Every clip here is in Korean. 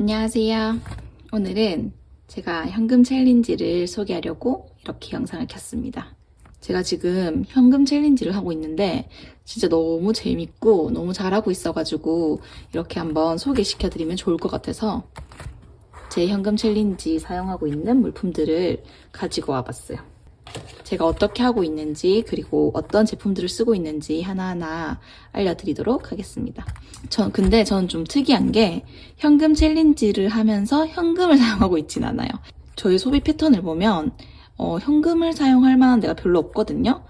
안녕하세요. 오늘은 제가 현금 챌린지를 소개하려고 이렇게 영상을 켰습니다. 제가 지금 현금 챌린지를 하고 있는데 진짜 너무 재밌고 너무 잘하고 있어가지고 이렇게 한번 소개시켜드리면 좋을 것 같아서 제 현금 챌린지 사용하고 있는 물품들을 가지고 와봤어요. 제가 어떻게 하고 있는지 그리고 어떤 제품들을 쓰고 있는지 하나하나 알려드리도록 하겠습니다. 전 근데 저는 좀 특이한 게 현금 챌린지를 하면서 현금을 사용하고 있진 않아요. 저의 소비 패턴을 보면 어, 현금을 사용할 만한 데가 별로 없거든요.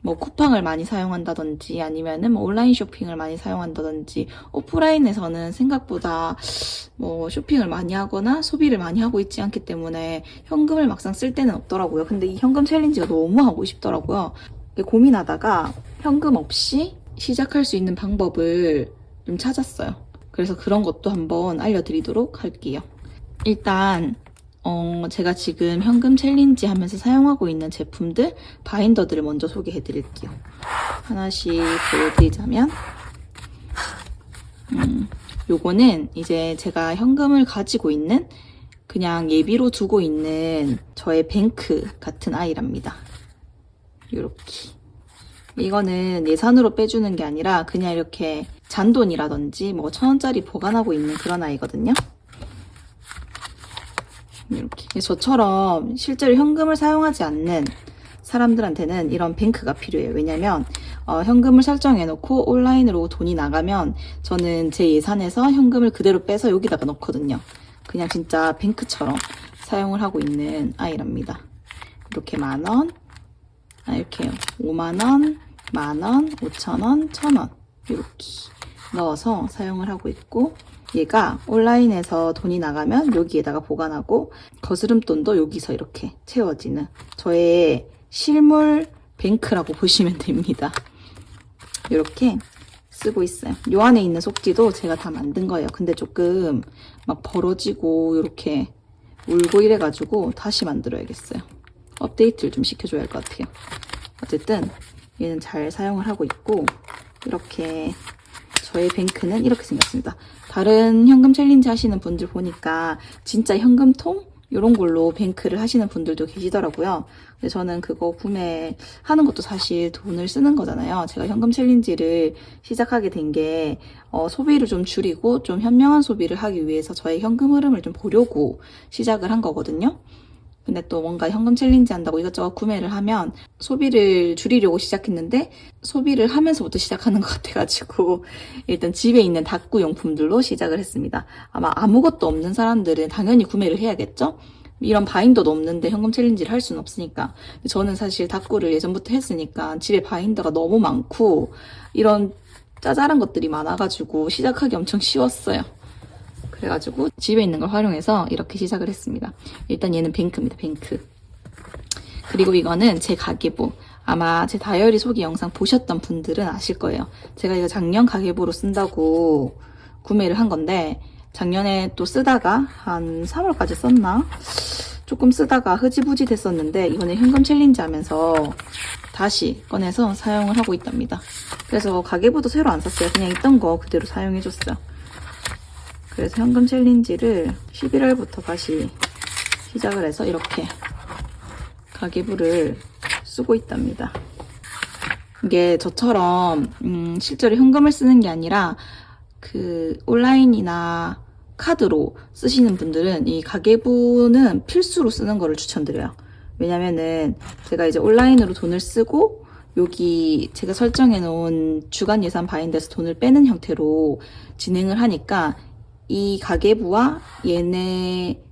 뭐 쿠팡을 많이 사용한다든지 아니면은 뭐 온라인 쇼핑을 많이 사용한다든지 오프라인에서는 생각보다 뭐 쇼핑을 많이 하거나 소비를 많이 하고 있지 않기 때문에 현금을 막상 쓸 때는 없더라고요. 근데 이 현금 챌린지가 너무 하고 싶더라고요. 고민하다가 현금 없이 시작할 수 있는 방법을 좀 찾았어요. 그래서 그런 것도 한번 알려드리도록 할게요. 일단 어, 제가 지금 현금 챌린지 하면서 사용하고 있는 제품들, 바인더들을 먼저 소개해 드릴게요. 하나씩 보여드리자면, 음, 요거는 이제 제가 현금을 가지고 있는 그냥 예비로 두고 있는 저의 뱅크 같은 아이랍니다. 요렇게. 이거는 예산으로 빼주는 게 아니라 그냥 이렇게 잔돈이라든지 뭐 천원짜리 보관하고 있는 그런 아이거든요. 이렇게 저처럼 실제로 현금을 사용하지 않는 사람들한테는 이런 뱅크가 필요해요. 왜냐면 어, 현금을 설정해 놓고 온라인으로 돈이 나가면 저는 제 예산에서 현금을 그대로 빼서 여기다가 넣거든요. 그냥 진짜 뱅크처럼 사용을 하고 있는 아이랍니다. 이렇게 만 원, 아, 이렇게 5만 원, 만 원, 5천 원, 천원 이렇게 넣어서 사용을 하고 있고 얘가 온라인에서 돈이 나가면 여기에다가 보관하고 거스름돈도 여기서 이렇게 채워지는 저의 실물 뱅크라고 보시면 됩니다. 이렇게 쓰고 있어요. 요 안에 있는 속지도 제가 다 만든 거예요. 근데 조금 막 벌어지고 이렇게 울고 이래가지고 다시 만들어야겠어요. 업데이트를 좀 시켜줘야 할 것 같아요. 어쨌든 얘는 잘 사용을 하고 있고 이렇게 저의 뱅크는 이렇게 생겼습니다. 다른 현금 챌린지 하시는 분들 보니까 진짜 현금통? 이런 걸로 뱅크를 하시는 분들도 계시더라고요. 근데 저는 그거 구매하는 것도 사실 돈을 쓰는 거잖아요. 제가 현금 챌린지를 시작하게 된 게 어, 소비를 좀 줄이고 좀 현명한 소비를 하기 위해서 저의 현금 흐름을 좀 보려고 시작을 한 거거든요. 근데 또 뭔가 현금 챌린지 한다고 이것저것 구매를 하면 소비를 줄이려고 시작했는데 소비를 하면서부터 시작하는 것 같아가지고 일단 집에 있는 다꾸 용품들로 시작을 했습니다. 아마 아무것도 없는 사람들은 당연히 구매를 해야겠죠? 이런 바인더도 없는데 현금 챌린지를 할 수는 없으니까. 저는 사실 다꾸를 예전부터 했으니까 집에 바인더가 너무 많고 이런 짜잘한 것들이 많아가지고 시작하기 엄청 쉬웠어요. 그래가지고 집에 있는 걸 활용해서 이렇게 시작을 했습니다. 일단 얘는 뱅크입니다. 뱅크. 그리고 이거는 제 가계부. 아마 제 다이어리 소개 영상 보셨던 분들은 아실 거예요. 제가 이거 작년 가계부로 쓴다고 구매를 한 건데 작년에 또 쓰다가 한 3월까지 썼나? 조금 쓰다가 흐지부지 됐었는데 이번에 현금 챌린지 하면서 다시 꺼내서 사용을 하고 있답니다. 그래서 가계부도 새로 안 샀어요. 그냥 있던 거 그대로 사용해줬어요. 그래서 현금 챌린지를 11월부터 다시 시작을 해서 이렇게 가계부를 쓰고 있답니다. 이게 저처럼 음, 실제로 현금을 쓰는 게 아니라 그 온라인이나 카드로 쓰시는 분들은 이 가계부는 필수로 쓰는 거를 추천드려요. 왜냐면은 제가 이제 온라인으로 돈을 쓰고 여기 제가 설정해 놓은 주간 예산 바인드에서 돈을 빼는 형태로 진행을 하니까 이 가계부와 얘네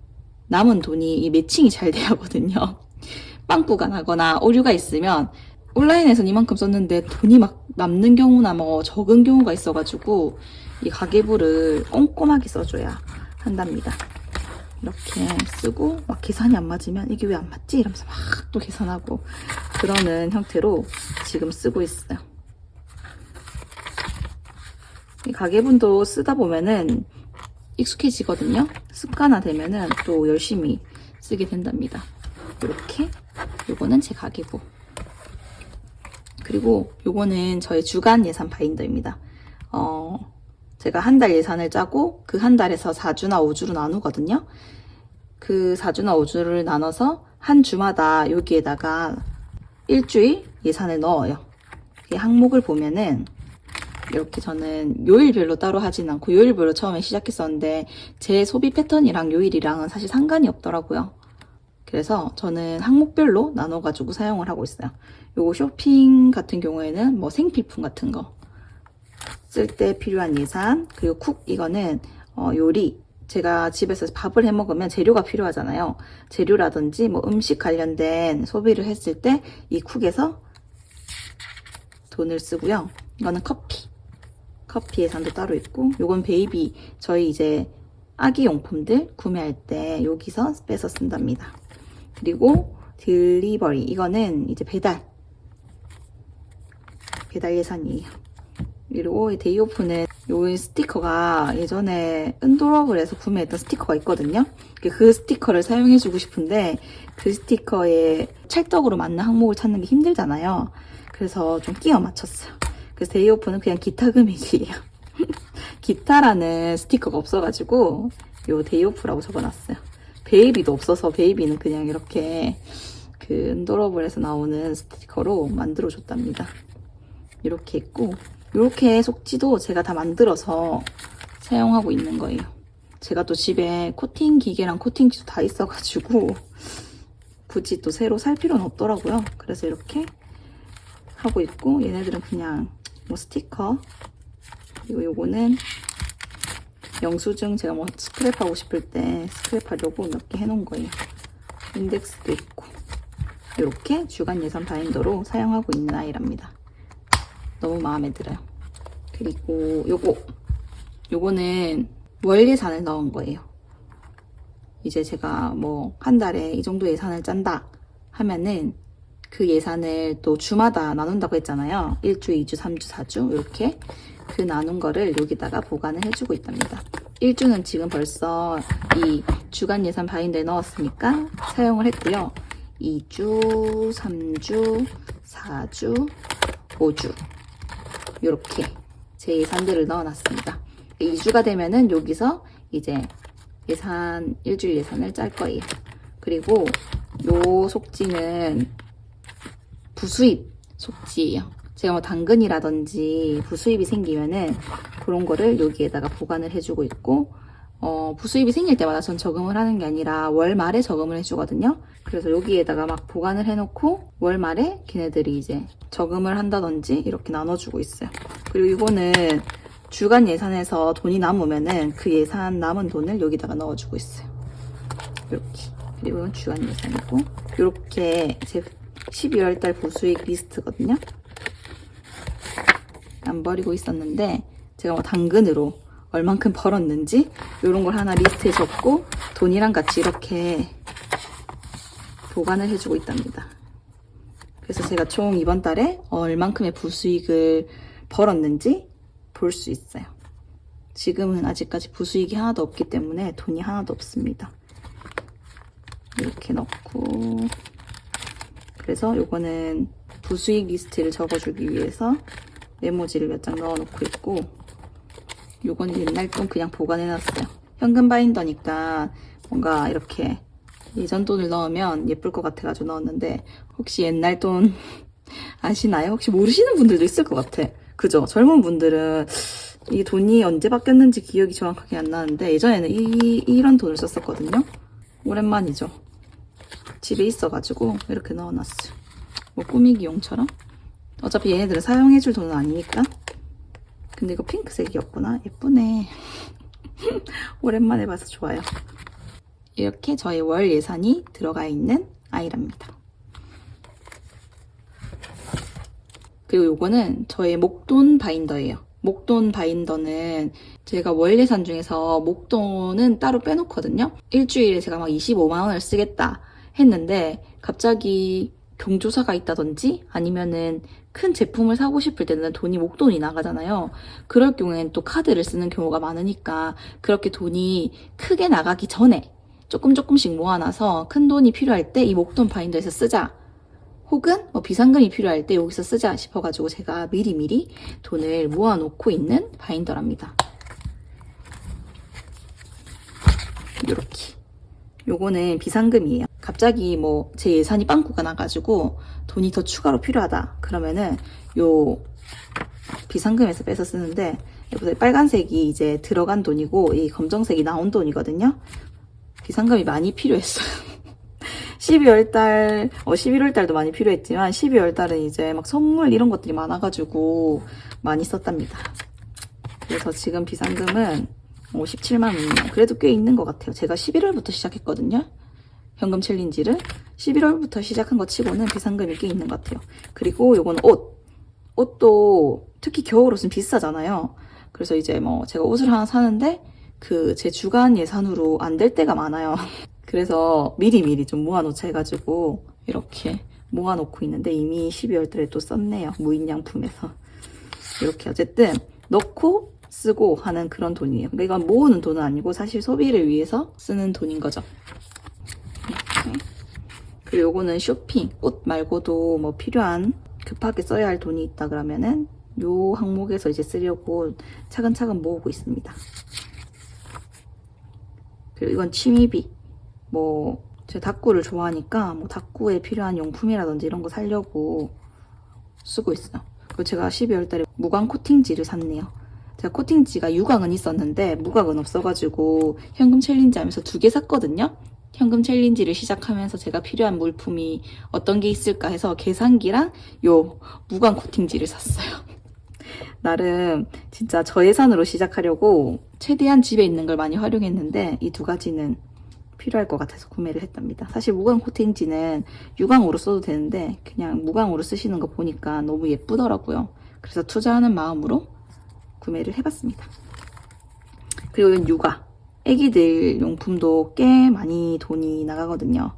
남은 돈이 이 매칭이 잘 돼야 하거든요. 빵꾸가 나거나 오류가 있으면 온라인에서는 이만큼 썼는데 돈이 막 남는 경우나 뭐 적은 경우가 있어가지고 이 가계부를 꼼꼼하게 써줘야 한답니다. 이렇게 쓰고 막 계산이 안 맞으면 이게 왜 안 맞지? 이러면서 막 또 계산하고 그러는 형태로 지금 쓰고 있어요. 이 가계분도 쓰다 보면은 익숙해지거든요. 습관화 되면은 또 열심히 쓰게 된답니다. 이렇게 요거는 제 가계부 그리고 요거는 저의 주간 예산 바인더입니다. 어, 제가 한 달 예산을 짜고 그 한 달에서 4주나 5주로 나누거든요. 그 4주나 5주를 나눠서 한 주마다 여기에다가 일주일 예산을 넣어요. 이 항목을 보면은 이렇게 저는 요일별로 따로 하진 않고 요일별로 처음에 시작했었는데 제 소비 패턴이랑 요일이랑은 사실 상관이 없더라고요. 그래서 저는 항목별로 나눠가지고 사용을 하고 있어요. 요거 쇼핑 같은 경우에는 뭐 생필품 같은 거 쓸 때 필요한 예산 그리고 쿡 이거는 어, 요리 제가 집에서 밥을 해 먹으면 재료가 필요하잖아요. 재료라든지 뭐 음식 관련된 소비를 했을 때 이 쿡에서 돈을 쓰고요. 이거는 커피. 커피 예산도 따로 있고, 요건 베이비. 저희 이제 아기 용품들 구매할 때 여기서 빼서 쓴답니다. 그리고 딜리버리. 이거는 이제 배달. 배달 예산이에요. 그리고 이 데이오프는 요 스티커가 예전에 은도러블에서 구매했던 스티커가 있거든요. 그 스티커를 사용해주고 싶은데 그 스티커에 찰떡으로 맞는 항목을 찾는 게 힘들잖아요. 그래서 좀 끼워 맞췄어요. 그래서 데이오프는 그냥 기타 금액이에요. 기타라는 스티커가 없어가지고 요 데이오프라고 적어놨어요. 베이비도 없어서 베이비는 그냥 이렇게 그 은도러블에서 나오는 스티커로 만들어줬답니다. 이렇게 있고 이렇게 속지도 제가 다 만들어서 사용하고 있는 거예요. 제가 또 집에 코팅 기계랑 코팅지도 다 있어가지고 굳이 또 새로 살 필요는 없더라고요. 그래서 이렇게 하고 있고 얘네들은 그냥 뭐 스티커 그리고 요거는 영수증 제가 뭐 스크랩하고 싶을 때 스크랩하려고 몇 개 해놓은 거예요. 인덱스도 있고 이렇게 주간 예산 바인더로 사용하고 있는 아이랍니다. 너무 마음에 들어요. 그리고 요거 요거는 월 예산을 넣은 거예요. 이제 제가 뭐 한 달에 이 정도 예산을 짠다 하면은 그 예산을 또 주마다 나눈다고 했잖아요. 1주, 2주, 3주, 4주 이렇게 그 나눈 거를 여기다가 보관을 해주고 있답니다. 1주는 지금 벌써 이 주간 예산 바인더에 넣었으니까 사용을 했고요. 2주, 3주, 4주, 5주 이렇게 제 예산들을 넣어놨습니다. 2주가 되면은 여기서 이제 예산 일주일 예산을 짤 거예요. 그리고 요 속지는 부수입 속지예요. 제가 뭐 당근이라든지 부수입이 생기면은 그런 거를 여기에다가 보관을 해주고 있고 어, 부수입이 생길 때마다 전 저금을 하는 게 아니라 월 말에 저금을 해주거든요. 그래서 여기에다가 막 보관을 해놓고 월 말에 걔네들이 이제 저금을 한다든지 이렇게 나눠주고 있어요. 그리고 이거는 주간 예산에서 돈이 남으면은 그 예산 남은 돈을 여기다가 넣어주고 있어요. 이렇게. 그리고 주간 예산이고 이렇게 제 12월 달 부수익 리스트거든요. 안 버리고 있었는데 제가 뭐 당근으로 얼만큼 벌었는지 이런 걸 하나 리스트에 적고 돈이랑 같이 이렇게 보관을 해주고 있답니다. 그래서 제가 총 이번 달에 얼만큼의 부수익을 벌었는지 볼 수 있어요. 지금은 아직까지 부수익이 하나도 없기 때문에 돈이 하나도 없습니다. 이렇게 넣고 그래서 요거는 부수익 리스트를 적어주기 위해서 메모지를 몇 장 넣어놓고 있고 요거는 옛날 돈 그냥 보관해놨어요. 현금 바인더니까 뭔가 이렇게 예전 돈을 넣으면 예쁠 것 같아가지고 넣었는데 혹시 옛날 돈 아시나요? 혹시 모르시는 분들도 있을 것 같아. 그죠? 젊은 분들은 이 돈이 언제 바뀌었는지 기억이 정확하게 안 나는데 예전에는 이, 이런 돈을 썼었거든요. 오랜만이죠. 집에 있어가지고 이렇게 넣어놨어요. 뭐 꾸미기용처럼. 어차피 얘네들은 사용해줄 돈은 아니니까. 근데 이거 핑크색이었구나. 예쁘네. 오랜만에 봐서 좋아요. 이렇게 저의 월 예산이 들어가 있는 아이랍니다. 그리고 요거는 저의 목돈 바인더예요. 목돈 바인더는 제가 월 예산 중에서 목돈은 따로 빼놓거든요. 일주일에 제가 막 25만원을 쓰겠다 했는데 갑자기 경조사가 있다든지 아니면은 큰 제품을 사고 싶을 때는 돈이 목돈이 나가잖아요. 그럴 경우엔 또 카드를 쓰는 경우가 많으니까 그렇게 돈이 크게 나가기 전에 조금 조금씩 모아놔서 큰 돈이 필요할 때 이 목돈 바인더에서 쓰자. 혹은 뭐 비상금이 필요할 때 여기서 쓰자 싶어가지고 제가 미리미리 돈을 모아놓고 있는 바인더랍니다. 이렇게. 요거는 비상금이에요. 갑자기 뭐 제 예산이 빵꾸가 나가지고 돈이 더 추가로 필요하다. 그러면은 요 비상금에서 빼서 쓰는데 여기서 빨간색이 이제 들어간 돈이고 이 검정색이 나온 돈이거든요. 비상금이 많이 필요했어요. 12월 달, 어, 11월 달도 많이 필요했지만 12월 달은 이제 막 선물 이런 것들이 많아가지고 많이 썼답니다. 그래서 지금 비상금은 57만 원이에요. 그래도 꽤 있는 것 같아요. 제가 11월부터 시작했거든요. 현금 챌린지를 11월부터 시작한 것 치고는 비상금이 꽤 있는 것 같아요. 그리고 요거는 옷. 옷도 특히 겨울 옷은 비싸잖아요. 그래서 이제 뭐 제가 옷을 하나 사는데 그 제 주간 예산으로 안 될 때가 많아요. 그래서 미리미리 좀 모아놓자 해가지고 이렇게 모아놓고 있는데 이미 12월 달에 또 썼네요. 무인양품에서. 이렇게 어쨌든 넣고 쓰고 하는 그런 돈이에요. 그러니까 이건 모으는 돈은 아니고 사실 소비를 위해서 쓰는 돈인 거죠. 이렇게. 그리고 요거는 쇼핑, 옷 말고도 뭐 필요한 급하게 써야 할 돈이 있다 그러면은 요 항목에서 이제 쓰려고 차근차근 모으고 있습니다. 그리고 이건 취미비. 뭐, 제가 닭구를 좋아하니까 뭐 닭구에 필요한 용품이라든지 이런 거 사려고 쓰고 있어요. 그리고 제가 12월 달에 무광 코팅지를 샀네요. 제가 코팅지가 유광은 있었는데 무광은 없어가지고 현금 챌린지 하면서 두 개 샀거든요. 현금 챌린지를 시작하면서 제가 필요한 물품이 어떤 게 있을까 해서 계산기랑 요 무광 코팅지를 샀어요. 나름 진짜 저예산으로 시작하려고 최대한 집에 있는 걸 많이 활용했는데 이 두 가지는 필요할 것 같아서 구매를 했답니다. 사실 무광 코팅지는 유광으로 써도 되는데 그냥 무광으로 쓰시는 거 보니까 너무 예쁘더라고요. 그래서 투자하는 마음으로 구매를 해봤습니다. 그리고 이건 육아. 애기들 용품도 꽤 많이 돈이 나가거든요.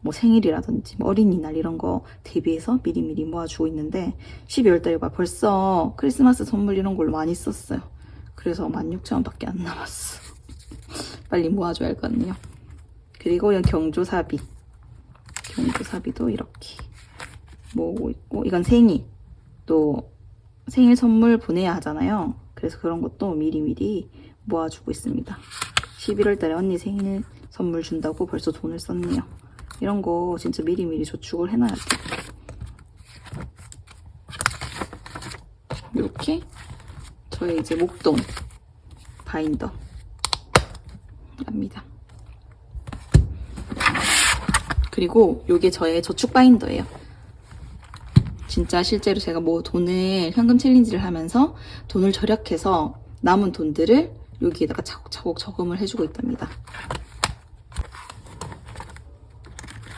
뭐 생일이라든지 뭐 어린이날 이런 거 대비해서 미리미리 모아주고 있는데 12월 달에 봐 벌써 크리스마스 선물 이런 걸로 많이 썼어요. 그래서 16,000원밖에 안 남았어. 빨리 모아줘야 할 것 같네요. 그리고 이건 경조사비. 경조사비도 이렇게 모으고 있고 이건 생일. 또 생일 선물 보내야 하잖아요. 그래서 그런 것도 미리미리 모아주고 있습니다. 11월 달에 언니 생일 선물 준다고 벌써 돈을 썼네요. 이런 거 진짜 미리미리 저축을 해놔야 돼. 이렇게 저의 이제 목돈 바인더 합니다. 그리고 요게 저의 저축 바인더예요. 진짜 실제로 제가 뭐 돈을 현금 챌린지를 하면서 돈을 절약해서 남은 돈들을 여기에다가 차곡차곡 저금을 해주고 있답니다.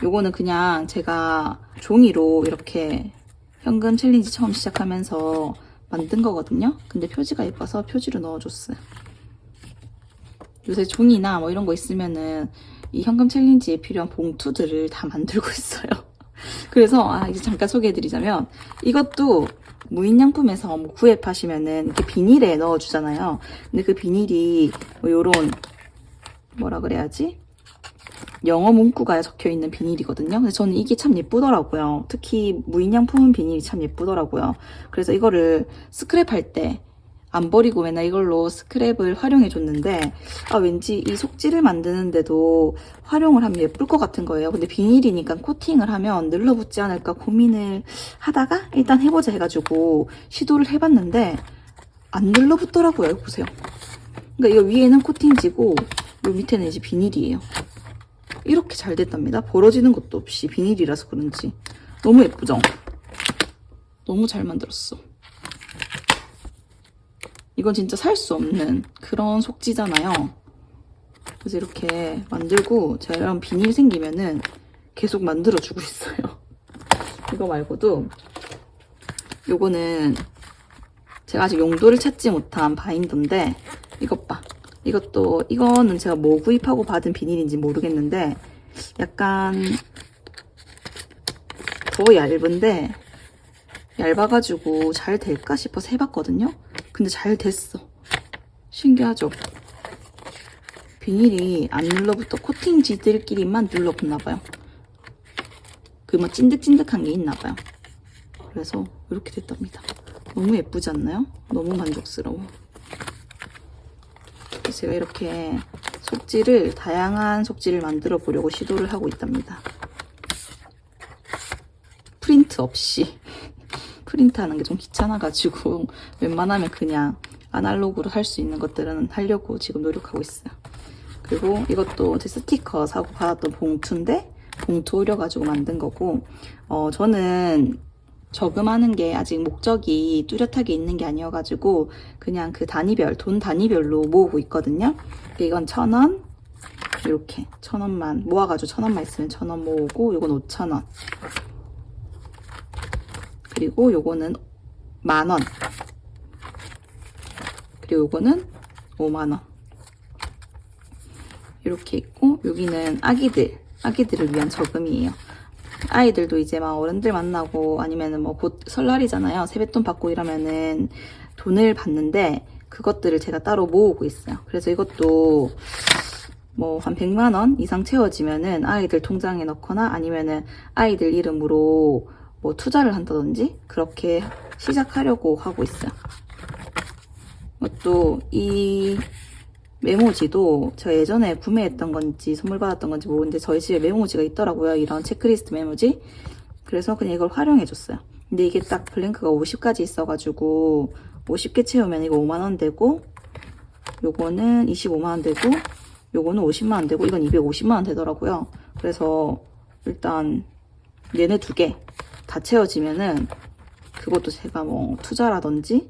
요거는 그냥 제가 종이로 이렇게 현금 챌린지 처음 시작하면서 만든 거거든요. 근데 표지가 예뻐서 표지로 넣어줬어요. 요새 종이나 뭐 이런 거 있으면은 이 현금 챌린지에 필요한 봉투들을 다 만들고 있어요. 그래서 아 이제 잠깐 소개해드리자면 이것도 무인양품에서 뭐 구입하시면은 이렇게 비닐에 넣어주잖아요. 근데 그 비닐이 뭐 요런 뭐라 그래야지? 영어 문구가 적혀 있는 비닐이거든요. 근데 저는 이게 참 예쁘더라고요. 특히 무인양품 비닐이 참 예쁘더라고요. 그래서 이거를 스크랩할 때 안 버리고 맨날 이걸로 스크랩을 활용해 줬는데 아 왠지 이 속지를 만드는데도 활용을 하면 예쁠 것 같은 거예요. 근데 비닐이니까 코팅을 하면 늘러붙지 않을까 고민을 하다가 일단 해보자 해가지고 시도를 해봤는데 안 늘러붙더라고요. 이거 보세요. 그러니까 이거 위에는 코팅지고 요 밑에는 이제 비닐이에요. 이렇게 잘 됐답니다. 벌어지는 것도 없이 비닐이라서 그런지 너무 예쁘죠? 너무 잘 만들었어. 이건 진짜 살 수 없는 그런 속지잖아요. 그래서 이렇게 만들고 제가 이런 비닐 생기면은 계속 만들어주고 있어요. 이거 말고도 요거는 제가 아직 용도를 찾지 못한 바인더인데 이것 봐. 이것도 이거는 제가 뭐 구입하고 받은 비닐인지 모르겠는데 약간 더 얇은데 얇아가지고 잘 될까 싶어서 해봤거든요. 근데 잘 됐어. 신기하죠? 비닐이 안 눌러붙어 코팅지들끼리만 눌러붙나봐요. 그 뭐 찐득찐득한 게 있나봐요. 그래서 이렇게 됐답니다. 너무 예쁘지 않나요? 너무 만족스러워. 제가 이렇게 속지를 다양한 속지를 만들어 보려고 시도를 하고 있답니다. 프린트 없이 프린트하는 게 좀 귀찮아가지고 웬만하면 그냥 아날로그로 할 수 있는 것들은 하려고 지금 노력하고 있어요. 그리고 이것도 제 스티커 사고 받았던 봉투인데 봉투 오려가지고 만든 거고 어 저는 저금하는 게 아직 목적이 뚜렷하게 있는 게 아니어가지고 그냥 그 단위별 돈 단위별로 모으고 있거든요. 이건 천 원, 이렇게 천 원만 모아가지고 천 원만 있으면 천 원 모으고 이건 오천 원. 그리고 요거는 만 원. 그리고 요거는 5만 원. 이렇게 있고 여기는 아기들, 아기들을 위한 저금이에요. 아이들도 이제 막 어른들 만나고 아니면은 뭐 곧 설날이잖아요. 세뱃돈 받고 이러면은 돈을 받는데 그것들을 제가 따로 모으고 있어요. 그래서 이것도 뭐 한 100만 원 이상 채워지면은 아이들 통장에 넣거나 아니면은 아이들 이름으로 뭐 투자를 한다든지 그렇게 시작하려고 하고 있어요. 또 이 메모지도 제가 예전에 구매했던 건지 선물 받았던 건지 모르는데 저희 집에 메모지가 있더라고요. 이런 체크리스트 메모지. 그래서 그냥 이걸 활용해 줬어요. 근데 이게 딱 블랭크가 50까지 있어가지고 50개 채우면 이거 5만원 되고 요거는 25만원 되고 요거는 50만원 되고 이건 250만원 되더라고요. 그래서 일단 얘네 두 개 다 채워지면은 그것도 제가 뭐 투자라든지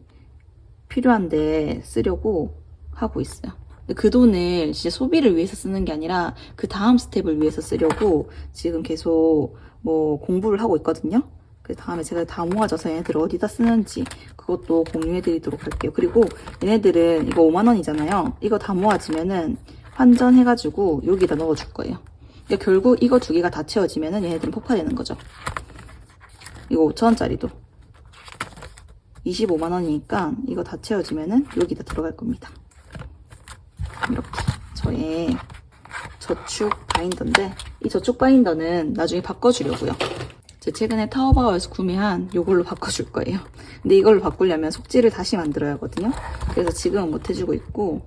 필요한데 쓰려고 하고 있어요. 그 돈을 진짜 소비를 위해서 쓰는 게 아니라 그 다음 스텝을 위해서 쓰려고 지금 계속 뭐 공부를 하고 있거든요. 그 다음에 제가 다 모아져서 얘네들을 어디다 쓰는지 그것도 공유해 드리도록 할게요. 그리고 얘네들은 이거 5만원이잖아요. 이거 다 모아지면은 환전해가지고 여기다 넣어줄 거예요. 그러니까 결국 이거 두 개가 다 채워지면은 얘네들은 폭파되는 거죠. 이거 5천원짜리도 25만원이니까 이거 다 채워지면은 여기다 들어갈 겁니다. 이렇게 저의 저축 바인더인데 이 저축 바인더는 나중에 바꿔주려고요. 제 최근에 타오바오에서 구매한 이걸로 바꿔줄 거예요. 근데 이걸로 바꾸려면 속지를 다시 만들어야 하거든요. 그래서 지금은 못 해주고 있고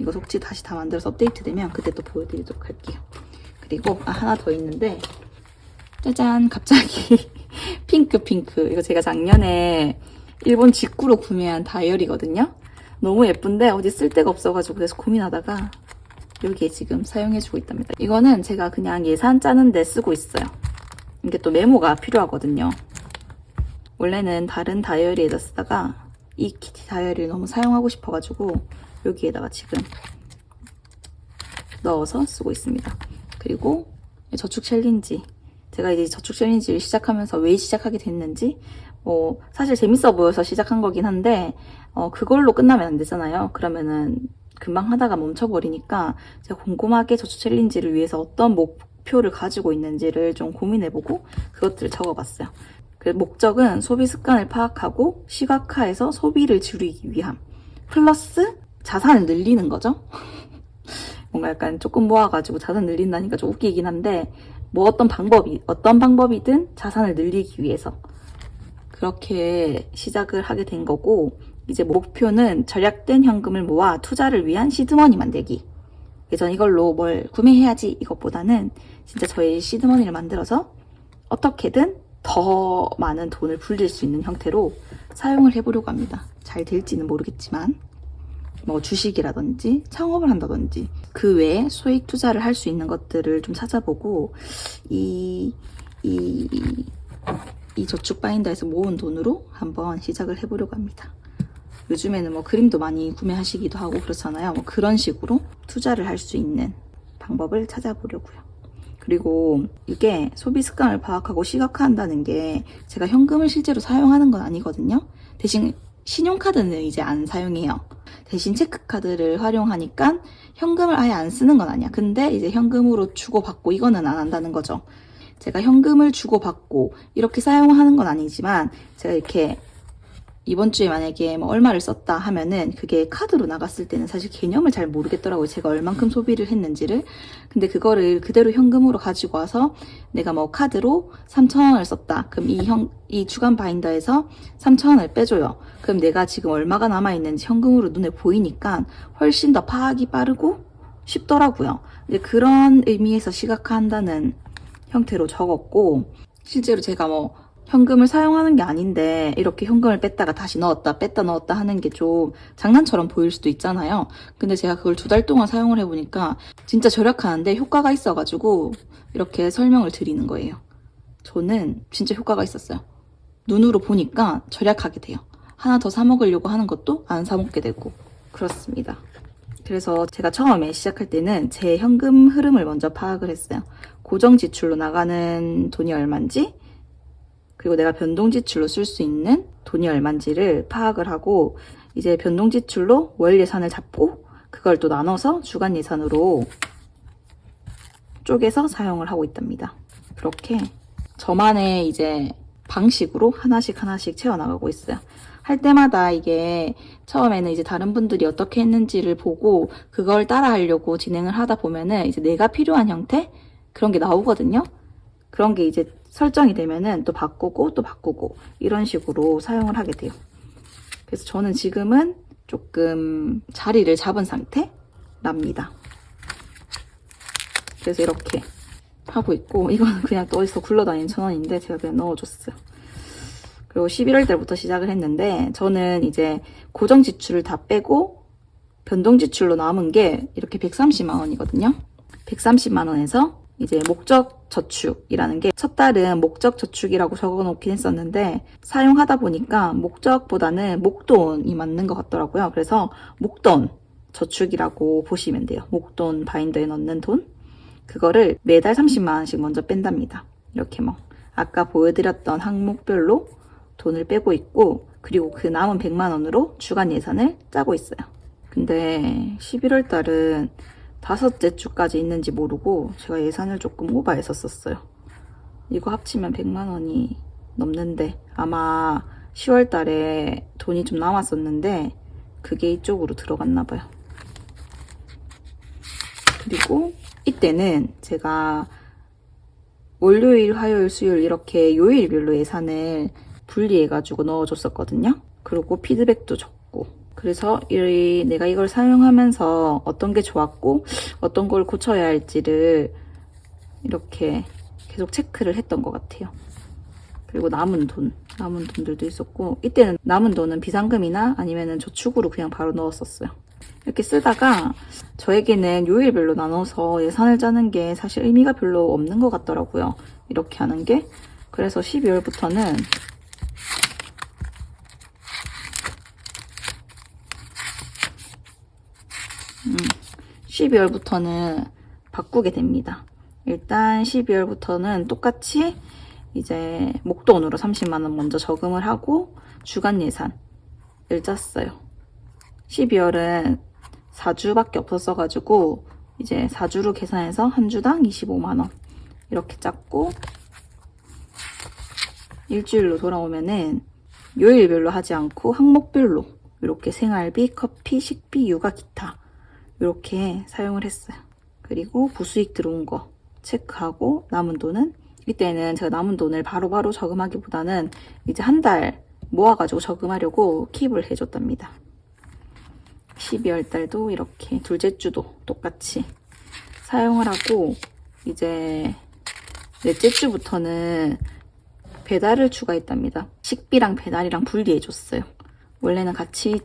이거 속지 다시 다 만들어서 업데이트 되면 그때 또 보여드리도록 할게요. 그리고 아, 하나 더 있는데 짜잔 갑자기 핑크 핑크 이거 제가 작년에 일본 직구로 구매한 다이어리거든요. 너무 예쁜데 어디 쓸 데가 없어가지고 그래서 고민하다가 여기에 지금 사용해주고 있답니다. 이거는 제가 그냥 예산 짜는데 쓰고 있어요. 이게 또 메모가 필요하거든요. 원래는 다른 다이어리에다 쓰다가 이 키티 다이어리를 너무 사용하고 싶어가지고 여기에다가 지금 넣어서 쓰고 있습니다. 그리고 저축 챌린지 제가 이제 저축 챌린지를 시작하면서 왜 시작하게 됐는지 뭐 사실 재밌어 보여서 시작한 거긴 한데 어 그걸로 끝나면 안 되잖아요. 그러면은 금방 하다가 멈춰버리니까 제가 꼼꼼하게 저축 챌린지를 위해서 어떤 목표를 가지고 있는지를 좀 고민해보고 그것들을 적어봤어요. 그 목적은 소비 습관을 파악하고 시각화해서 소비를 줄이기 위함. 플러스 자산을 늘리는 거죠. 뭔가 약간 조금 모아가지고 자산 늘린다니까 좀 웃기긴 한데 뭐 어떤 방법이 어떤 방법이든 자산을 늘리기 위해서 그렇게 시작을 하게 된 거고 이제 목표는 절약된 현금을 모아 투자를 위한 시드머니 만들기. 전 이걸로 뭘 구매해야지 이것보다는 진짜 저의 시드머니를 만들어서 어떻게든 더 많은 돈을 불릴 수 있는 형태로 사용을 해보려고 합니다. 잘 될지는 모르겠지만 뭐 주식이라든지 창업을 한다든지 그 외에 소액 투자를 할 수 있는 것들을 좀 찾아보고 이, 이, 이 저축 바인더에서 모은 돈으로 한번 시작을 해보려고 합니다. 요즘에는 뭐 그림도 많이 구매하시기도 하고 그렇잖아요. 뭐 그런 식으로 투자를 할 수 있는 방법을 찾아보려고요. 그리고 이게 소비 습관을 파악하고 시각화한다는 게 제가 현금을 실제로 사용하는 건 아니거든요. 대신 신용카드는 이제 안 사용해요. 대신 체크카드를 활용하니까 현금을 아예 안 쓰는 건 아니야. 근데 이제 현금으로 주고받고 이거는 안 한다는 거죠. 제가 현금을 주고받고 이렇게 사용하는 건 아니지만 제가 이렇게 이번 주에 만약에 뭐 얼마를 썼다 하면은 그게 카드로 나갔을 때는 사실 개념을 잘 모르겠더라고요. 제가 얼만큼 소비를 했는지를. 근데 그거를 그대로 현금으로 가지고 와서 내가 뭐 카드로 3,000원을 썼다. 그럼 이 형, 이 주간 바인더에서 3,000원을 빼줘요. 그럼 내가 지금 얼마가 남아있는지 현금으로 눈에 보이니까 훨씬 더 파악이 빠르고 쉽더라고요. 이제 그런 의미에서 시각화한다는 형태로 적었고 실제로 제가 뭐 현금을 사용하는 게 아닌데 이렇게 현금을 뺐다가 다시 넣었다 뺐다 넣었다 하는 게 좀 장난처럼 보일 수도 있잖아요. 근데 제가 그걸 두 달 동안 사용을 해보니까 진짜 절약하는데 효과가 있어가지고 이렇게 설명을 드리는 거예요. 저는 진짜 효과가 있었어요. 눈으로 보니까 절약하게 돼요. 하나 더 사먹으려고 하는 것도 안 사먹게 되고 그렇습니다. 그래서 제가 처음에 시작할 때는 제 현금 흐름을 먼저 파악을 했어요. 고정 지출로 나가는 돈이 얼만지 그리고 내가 변동 지출로 쓸 수 있는 돈이 얼만지를 파악을 하고 이제 변동 지출로 월 예산을 잡고 그걸 또 나눠서 주간 예산으로 쪼개서 사용을 하고 있답니다. 그렇게 저만의 이제 방식으로 하나씩 하나씩 채워나가고 있어요. 할 때마다 이게 처음에는 이제 다른 분들이 어떻게 했는지를 보고 그걸 따라 하려고 진행을 하다 보면은 이제 내가 필요한 형태? 그런 게 나오거든요. 그런 게 이제 설정이 되면은 또 바꾸고 또 바꾸고 이런 식으로 사용을 하게 돼요. 그래서 저는 지금은 조금 자리를 잡은 상태랍니다. 그래서 이렇게 하고 있고 이거는 그냥 또 어디서 굴러다니는 천 원인데 제가 그냥 넣어줬어요. 그리고 11월 달부터 시작을 했는데 저는 이제 고정 지출을 다 빼고 변동 지출로 남은 게 이렇게 130만 원이거든요. 130만 원에서 이제 목적 저축이라는 게 첫 달은 목적 저축이라고 적어 놓긴 했었는데 사용하다 보니까 목적보다는 목돈이 맞는 것 같더라고요. 그래서 목돈 저축이라고 보시면 돼요. 목돈 바인더에 넣는 돈. 그거를 매달 30만 원씩 먼저 뺀답니다. 이렇게 뭐 아까 보여드렸던 항목별로 돈을 빼고 있고 그리고 그 남은 100만 원으로 주간 예산을 짜고 있어요. 근데 11월 달은 다섯째 주까지 있는지 모르고 제가 예산을 조금 오버했었어요. 이거 합치면 100만 원이 넘는데 아마 10월 달에 돈이 좀 남았었는데 그게 이쪽으로 들어갔나 봐요. 그리고 이때는 제가 월요일, 화요일, 수요일 이렇게 요일별로 예산을 분리해가지고 넣어줬었거든요. 그리고 피드백도 적고. 그래서 이, 내가 이걸 사용하면서 어떤 게 좋았고 어떤 걸 고쳐야 할지를 이렇게 계속 체크를 했던 것 같아요. 그리고 남은 돈, 남은 돈들도 있었고 이때는 남은 돈은 비상금이나 아니면은 저축으로 그냥 바로 넣었었어요. 이렇게 쓰다가 저에게는 요일별로 나눠서 예산을 짜는 게 사실 의미가 별로 없는 것 같더라고요. 이렇게 하는 게. 그래서 12월부터는 12월부터는 바꾸게 됩니다. 일단 12월부터는 똑같이 이제 목돈으로 30만원 먼저 저금을 하고 주간 예산을 짰어요. 12월은 4주밖에 없었어가지고 이제 4주로 계산해서 한 주당 25만원 이렇게 짰고 일주일로 돌아오면은 요일별로 하지 않고 항목별로 이렇게 생활비, 커피, 식비, 육아, 기타 이렇게 사용을 했어요. 그리고 부수익 들어온 거 체크하고 남은 돈은 이때는 제가 남은 돈을 바로 바로 저금하기보다는 이제 한 달 모아가지고 저금하려고 킵을 해줬답니다. 12월 달도 이렇게 둘째 주도 똑같이 사용을 하고 이제 넷째 주부터는 배달을 추가했답니다. 식비랑 배달이랑 분리해줬어요. 원래는 같이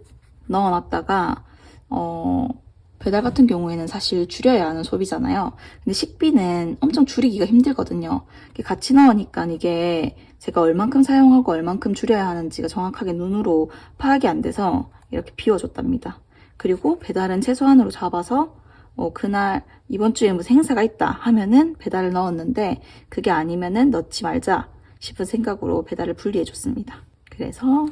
넣어놨다가 어 배달 같은 경우에는 사실 줄여야 하는 소비잖아요. 근데 식비는 엄청 줄이기가 힘들거든요. 같이 넣으니까 이게 제가 얼만큼 사용하고 얼만큼 줄여야 하는지가 정확하게 눈으로 파악이 안 돼서 이렇게 비워줬답니다. 그리고 배달은 최소한으로 잡아서 어, 그날 이번 주에 무슨 행사가 있다 하면은 배달을 넣었는데 그게 아니면은 넣지 말자 싶은 생각으로 배달을 분리해 줬습니다. 그래서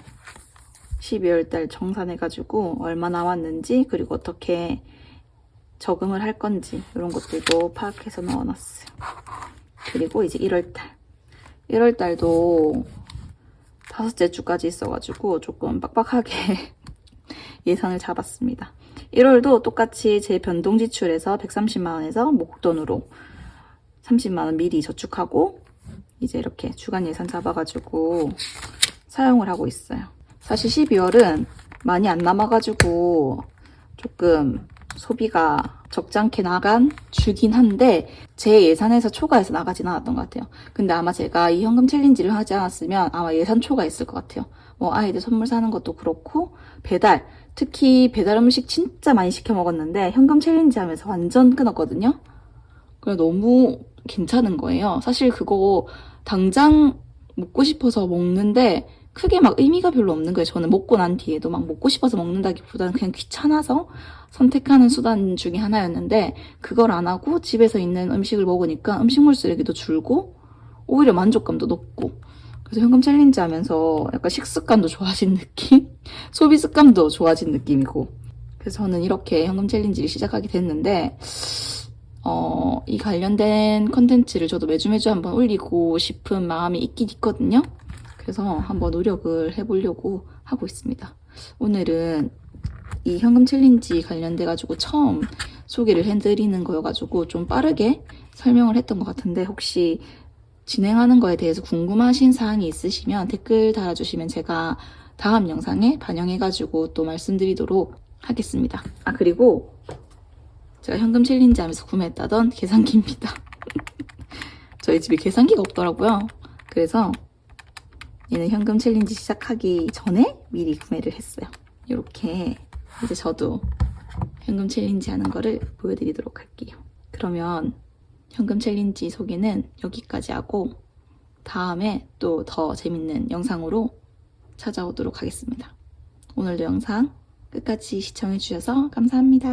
12월 달 정산해가지고 얼마 남았는지 그리고 어떻게 적응을 할 건지 이런 것들도 파악해서 넣어놨어요. 그리고 이제 1월 달. 1월 달도 다섯째 주까지 있어가지고 조금 빡빡하게 예산을 잡았습니다. 1월도 똑같이 제 변동 지출에서 130만원에서 목돈으로 30만원 미리 저축하고 이제 이렇게 주간 예산 잡아가지고 사용을 하고 있어요. 사실 12월은 많이 안 남아가지고 조금 소비가 적잖게 나간 주긴 한데 제 예산에서 초과해서 나가진 않았던 것 같아요. 근데 아마 제가 이 현금 챌린지를 하지 않았으면 아마 예산 초과 있을 것 같아요. 뭐 아이들 선물 사는 것도 그렇고 배달 특히 배달 음식 진짜 많이 시켜 먹었는데 현금 챌린지 하면서 완전 끊었거든요. 그래 너무 괜찮은 거예요. 사실 그거 당장 먹고 싶어서 먹는데 크게 막 의미가 별로 없는 거예요. 저는 먹고 난 뒤에도 막 먹고 싶어서 먹는다기보다는 그냥 귀찮아서 선택하는 수단 중에 하나였는데 그걸 안 하고 집에서 있는 음식을 먹으니까 음식물 쓰레기도 줄고 오히려 만족감도 높고 그래서 현금 챌린지 하면서 약간 식습관도 좋아진 느낌? 소비 습관도 좋아진 느낌이고 그래서 저는 이렇게 현금 챌린지를 시작하게 됐는데 어, 이 관련된 컨텐츠를 저도 매주 매주 한번 올리고 싶은 마음이 있긴 있거든요. 그래서 한번 노력을 해보려고 하고 있습니다. 오늘은 이 현금 챌린지 관련돼 가지고 처음 소개를 해드리는 거여가지고 좀 빠르게 설명을 했던 것 같은데 혹시 진행하는 거에 대해서 궁금하신 사항이 있으시면 댓글 달아주시면 제가 다음 영상에 반영해가지고 또 말씀드리도록 하겠습니다. 아, 그리고 제가 현금 챌린지 하면서 구매했다던 계산기입니다. 저희 집에 계산기가 없더라고요. 그래서 얘는 현금 챌린지 시작하기 전에 미리 구매를 했어요. 이렇게 이제 저도 현금 챌린지 하는 거를 보여드리도록 할게요. 그러면 현금 챌린지 소개는 여기까지 하고 다음에 또 더 재밌는 영상으로 찾아오도록 하겠습니다. 오늘도 영상 끝까지 시청해주셔서 감사합니다.